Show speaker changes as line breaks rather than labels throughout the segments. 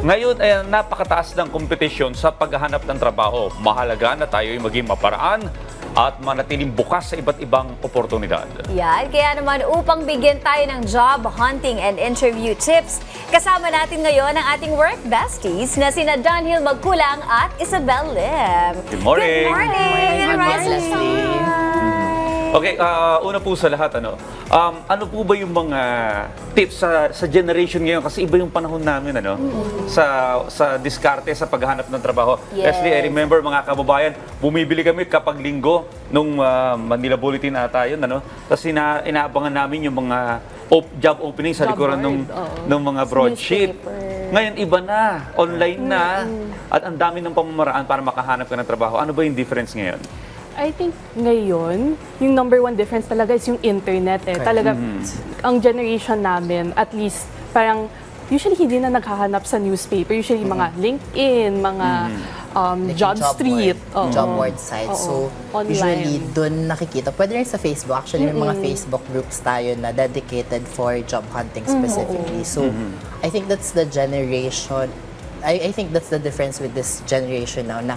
Ngayon ay napakataas ng kompetisyon sa paghahanap ng trabaho. Mahalaga na tayo ay maging maparaan at manatiling bukas sa iba't ibang oportunidad.
Yan, kaya naman upang bigyan tayo ng job hunting and interview tips, kasama natin ngayon ang ating work besties na sina Dunhill Magkulang at Isabel Lim.
Good morning.
Good morning!
Good morning,
Rise and
Leslie.
shine.
Okay, ah, una po sa lahat, ano, um, ano po ba yung mga tips sa, sa generation ngayon? Kasi iba yung panahon namin, ano, sa, sa diskarte, sa paghahanap ng trabaho.
Yes.
Leslie, I remember mga kababayan, bumibili kami kapag linggo nung ah, Manila Bulletin ata yun, ano, tapos ina, inaabangan namin yung mga op- job opening sa
Job
likuran
oo.
nung mga broadsheet. Ngayon, iba na. Online na. At ang dami ng pamamaraan para makahanap ka ng trabaho. Ano ba yung difference ngayon?
I think ngayon, yung number one difference talaga is yung internet eh. Talaga,
Mm-hmm.
ang generation namin, at least, parang, usually hindi na naghahanap sa newspaper. Usually mga LinkedIn, mga
Mm-hmm.
um,
Like
job,
yung
street.
board,
oo.
job board site.
Oo.
So,
Online.
usually, doon nakikita. Pwede rin sa Facebook. Actually, may mga Facebook groups tayo na dedicated for job hunting specifically. So, I think that's the generation, I, I think that's the difference with this generation now na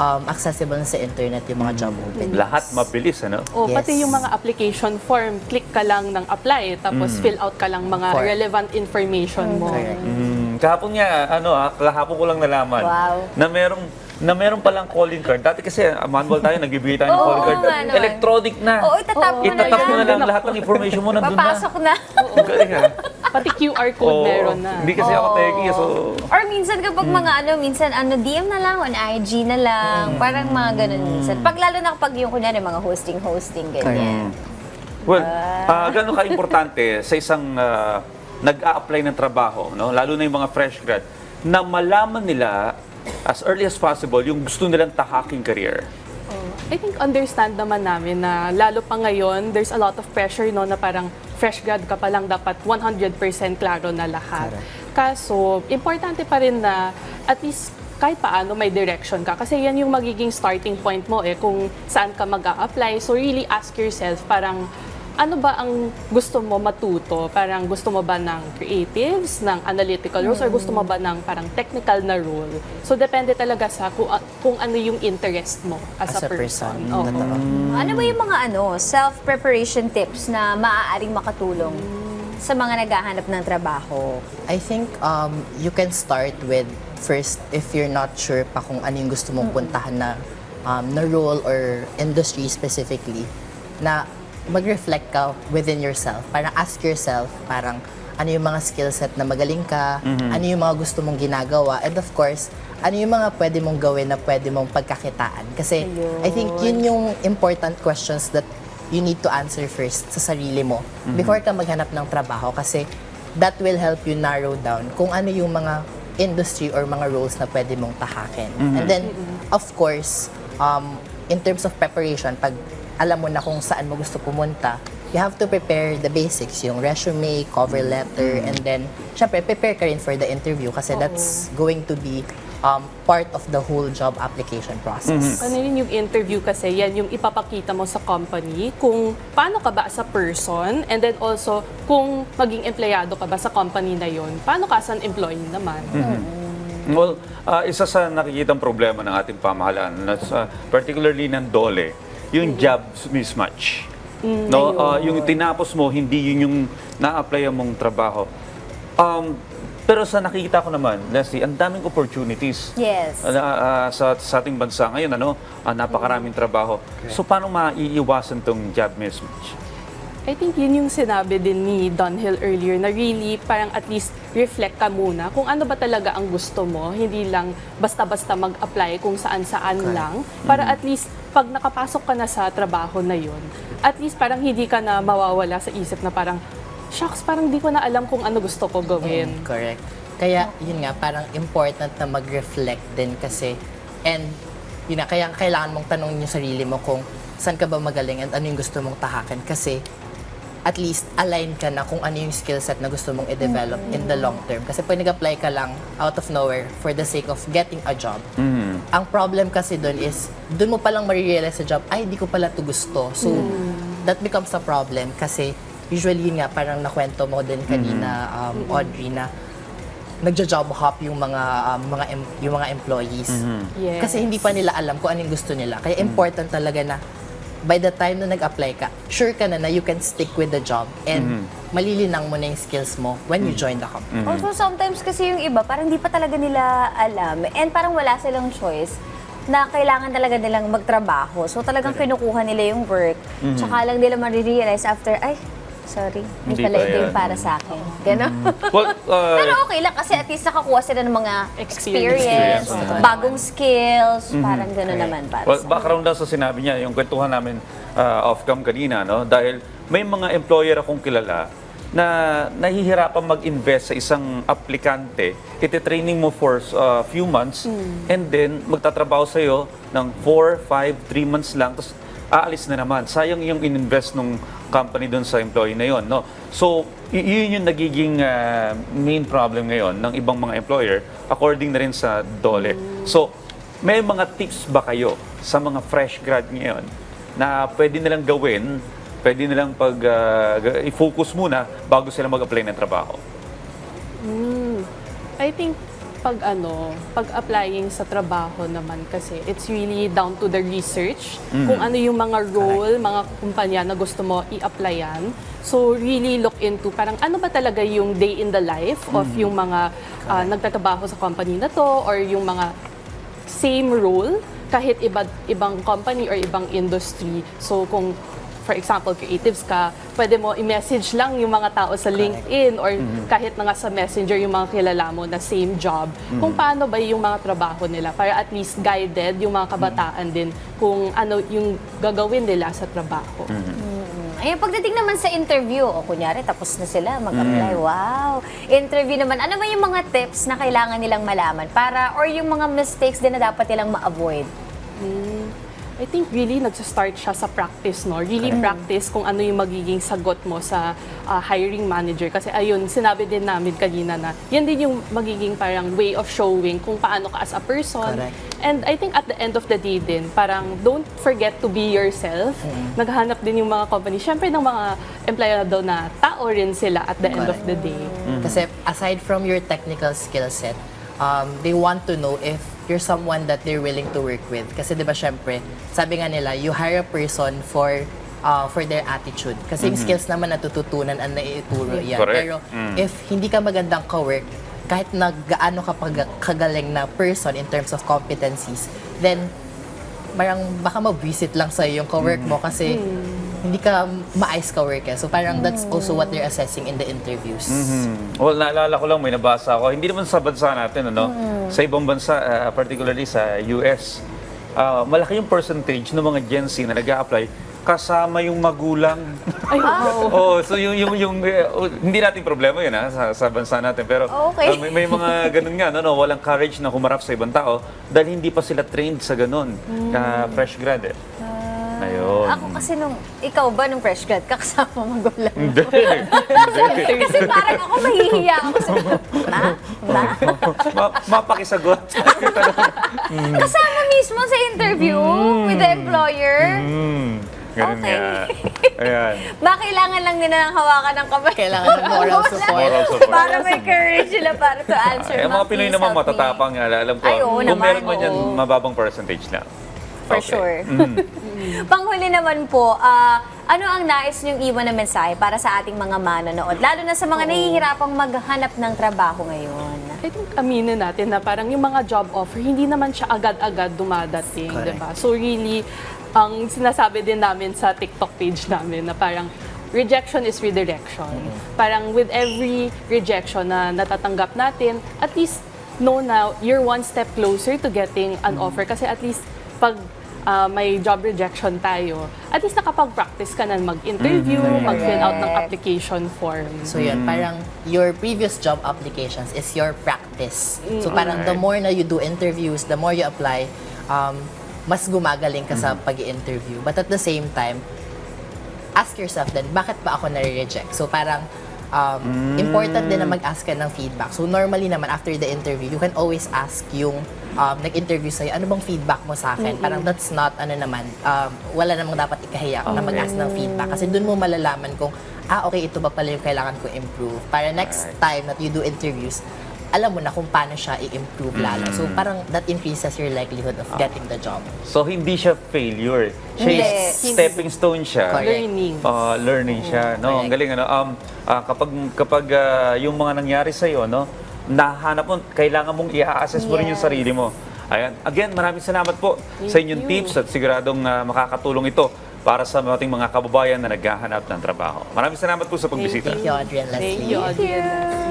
um, accessible na sa internet yung mga job openings.
Lahat mabilis, ano?
O,
Yes.
pati yung mga application form, click ka lang ng apply, tapos fill out ka lang mga
For-
relevant information mo.
Correct.
Mm, kahapon nga, ano ah, kahapon ko lang nalaman
Wow.
na merong na meron palang calling card. Dati kasi ah, manual tayo, nagbibigay tayo ng
Oo,
calling card.
nga naman.
Electronic na.
Oo, itatap mo na
Itatap mo na lang lahat ng information mo nandun
Papasok
na.
na.
Ang galing ah.
Pati QR code
Oo.
meron na.
Hindi kasi ako
Oo.
techie, so...
Or minsan kapag mga ano, minsan ano, DM na lang, on IG na lang. Parang mga ganun minsan. Pag lalo na kapag yung kunyari mga hosting-hosting, ganyan.
Well, ah gano'n ka-importante sa isang ah, nag-a-apply ng trabaho, no? lalo na yung mga fresh grad, na malaman nila as early as possible yung gusto nilang tahaking career.
I think understand naman namin na lalo pa ngayon, there's a lot of pressure no na parang fresh grad ka pa lang dapat 100% klaro na lahat. Kaso, importante pa rin na at least kahit paano may direction ka. Kasi yan yung magiging starting point mo eh kung saan ka mag apply So really ask yourself parang ano ba ang gusto mo matuto? Parang gusto mo ba ng creatives, ng analytical roles, or gusto mo ba ng parang technical na role? So, depende talaga sa kung, kung ano yung interest mo as,
As
a
a
person.
person. Totoo.
Ano ba yung mga ano, self-preparation tips na maaaring makatulong sa mga naghahanap ng trabaho?
I think um, you can start with first if you're not sure pa kung ano yung gusto mong puntahan na um, na role or industry specifically na mag-reflect ka within yourself. Parang ask yourself parang ano yung mga skill set na magaling ka, ano yung mga gusto mong ginagawa, and of course, ano yung mga pwede mong gawin na pwede mong pagkakitaan. Kasi I think yun yung important questions that you need to answer first sa sarili mo before ka maghanap ng trabaho. Kasi that will help you narrow down kung ano yung mga industry or mga roles na pwede mong tahakin. And then, of course, um, in terms of preparation, pag alam mo na kung saan mo gusto pumunta, you have to prepare the basics, yung resume, cover letter, and then, syempre, prepare ka rin for the interview kasi that's going to be um, part of the whole job application process.
Ano yun yung interview kasi, yan yung ipapakita mo sa company kung paano ka ba as a person and then also kung maging empleyado ka ba sa company na yon paano ka as an employee naman.
Well, ah, isa sa nakikitang problema ng ating pamahalaan, na sa- particularly ng DOLE, yung job mismatch. no, Ah, yung tinapos mo, hindi yun yung na-apply mong trabaho. Um, pero sa nakikita ko naman, Leslie, ang daming opportunities.
Yes.
Ah, ah, sa, sa ating bansa ngayon, ano, ah, napakaraming trabaho. So, paano maiiwasan tong job mismatch?
I think yun yung sinabi din ni Dunhill earlier na really parang at least reflect ka muna kung ano ba talaga ang gusto mo, hindi lang basta-basta mag-apply kung saan-saan lang para at least pag nakapasok ka na sa trabaho na yun, at least parang hindi ka na mawawala sa isip na parang shucks, parang di ko na alam kung ano gusto ko gawin.
Mm, correct. Kaya, yun nga, parang important na mag-reflect din kasi, and, yun nga, kaya kailangan mong tanongin yung sarili mo kung saan ka ba magaling and ano yung gusto mong tahakin kasi at least align ka na kung ano yung skill set na gusto mong i-develop in the long term. Kasi pag nag-apply ka lang out of nowhere for the sake of getting a job, ang problem kasi doon is, doon mo palang marirealize sa job, ay, di ko pala to gusto. So, that becomes a problem kasi usually yun nga, parang nakwento mo din kanina, um, Audrey, na nagja-job hop yung mga um, mga em- yung mga employees.
Yes.
Kasi hindi pa nila alam kung anong gusto nila. Kaya important talaga na by the time na nag-apply ka, sure ka na na you can stick with the job and malilinang mo na yung skills mo when you join the company.
Also, sometimes kasi yung iba, parang di pa talaga nila alam. And parang wala silang choice na kailangan talaga nilang magtrabaho. So talagang kinukuha nila yung work. Tsaka lang nila marirealize after, ay, sorry, hindi
Hindi
pala
pa
ito yung
yan.
para sa akin. Ganon.
Well, uh,
Pero okay lang kasi at least nakakuha sila ng mga experience,
Experience.
Bagong skills, parang gano'n naman para
Well,
sa
background lang sa sinabi niya, yung kwentuhan namin uh, off-cam kanina, no? dahil may mga employer akong kilala na nahihirapan mag-invest sa isang aplikante, iti-training mo for a few months, and then magtatrabaho sa'yo ng 4, 5, 3 months lang, tapos aalis na naman. Sayang yung in-invest nung company doon sa employee na yon, no? So, yun yung nagiging uh, main problem ngayon ng ibang mga employer according na rin sa DOLE. So, may mga tips ba kayo sa mga fresh grad ngayon na pwede nilang gawin, pwede nilang pag uh, i-focus muna bago sila mag-apply ng trabaho?
I think pag ano, pag applying sa trabaho naman kasi it's really down to the research kung ano yung mga role, mga kumpanya na gusto mo i-applyan. So really look into parang ano ba talaga yung day in the life of yung mga ah, nagtatrabaho sa company na to or yung mga same role kahit iba, ibang company or ibang industry. So kung for example, creatives ka, pwede mo i-message lang yung mga tao sa LinkedIn or kahit na nga sa Messenger yung mga kilala mo na same job. Kung paano ba yung mga trabaho nila para at least guided yung mga kabataan din kung ano yung gagawin nila sa trabaho.
Ayun, pagdating naman sa interview, o kunyari, tapos na sila mag-apply. Wow! Interview naman, ano ba yung mga tips na kailangan nilang malaman para, or yung mga mistakes din na dapat nilang ma-avoid?
I think really nagsa-start siya sa practice, no? Really practice kung ano yung magiging sagot mo sa ah, hiring manager. Kasi ayun, sinabi din namin kanina na yan din yung magiging parang way of showing kung paano ka as a person.
Correct.
And I think at the end of the day din, parang don't forget to be yourself. Naghahanap din yung mga company. Siyempre ng mga empleyado na tao rin sila at the end of the day.
Kasi aside from your technical skill set, um, they want to know if you're someone that they're willing to work with. Kasi di ba syempre, sabi nga nila, you hire a person for uh, for their attitude. Kasi yung skills naman natututunan ang naiituro yan.
Correct.
Pero if hindi ka magandang ka-work, kahit na gaano ka pag- kagaling na person in terms of competencies, then parang baka mabwisit lang sa'yo yung ka-work mo kasi hindi ka maayos ka-work eh. So parang that's also what they're assessing in the interviews.
Hmm. Well, naalala ko lang, may nabasa ako. Hindi naman sa bansa natin, ano? Sa ibang bansa, uh, particularly sa US, uh, malaki yung percentage ng mga Gen Z na nag apply kasama yung magulang. Oh, so yung yung yung eh, oh, hindi nating problema yun ha, sa, sa bansa natin pero
Okay.
uh, may, may mga ganun nga no, no, walang courage na humarap sa ibang tao dahil hindi pa sila trained sa ganun na fresh grad eh. Ayun.
Ako kasi nung, ikaw ba nung fresh grad, kakasama magulang?
Hindi. Hindi.
kasi parang ako mahihiya ako sa na, na.
Ma- mapakisagot.
Kasama mismo sa interview with the employer.
Hmm. Ganun
Okay.
nga. Ayan.
Ba, kailangan lang nila ng hawakan ng kamay.
Kailangan ng moral support.
Moral support.
para may courage sila para to answer.
Ay, ang mga
Ma'am,
Pinoy
please
naman
help me.
matatapang nga. Alam ko,
Ay, oo
kung
naman,
meron man yan, mababang percentage lang.
For
Okay.
sure.
Mm.
Panghuli naman po, ah, ano ang nais niyong iwan na mensahe para sa ating mga manonood? Lalo na sa mga nahihirapang maghanap ng trabaho ngayon.
I think aminin natin na parang yung mga job offer, hindi naman siya agad-agad dumadating,
Correct.
di ba? So really, ang sinasabi din namin sa TikTok page namin na parang rejection is redirection. Parang with every rejection na natatanggap natin, at least know na you're one step closer to getting an offer. Kasi at least pag ah, may job rejection tayo, at least nakapag-practice ka na mag-interview, mag-fill out ng application form.
So yun, parang your previous job applications is your practice. So parang the more na you do interviews, the more you apply, um, mas gumagaling ka sa pag interview But at the same time, ask yourself then, bakit ba ako nare-reject? So parang um, important din na mag-ask ka ng feedback. So normally naman, after the interview, you can always ask yung um, nag-interview sa'yo, ano bang feedback mo sa akin? Parang that's not, ano naman, um, wala namang dapat ikahiya na mag-ask ng feedback. Kasi dun mo malalaman kung, ah, okay, ito ba pala yung kailangan ko improve. Para next time that you do interviews, alam mo na kung paano siya i-improve lalo. So
Mm.
parang that increases your likelihood of getting the job.
So, hindi siya failure. Siya
Hindi.
is stepping stone siya.
Correct.
Learning.
Ah, learning siya. No, ang
Correct.
galing ano. Um ah, kapag kapag ah, yung mga nangyari sa iyo, no, nahanap mo, kailangan mong i-assess mo rin yung
Yes.
sarili mo. Ayan. Again, maraming salamat po sa inyong
you.
tips at siguradong ah, makakatulong ito para sa ating mga kababayan na naghahanap ng trabaho. Maraming salamat po sa pagbisita.
Thank you, Audrey and
Thank
Leslie.
you, Audrey.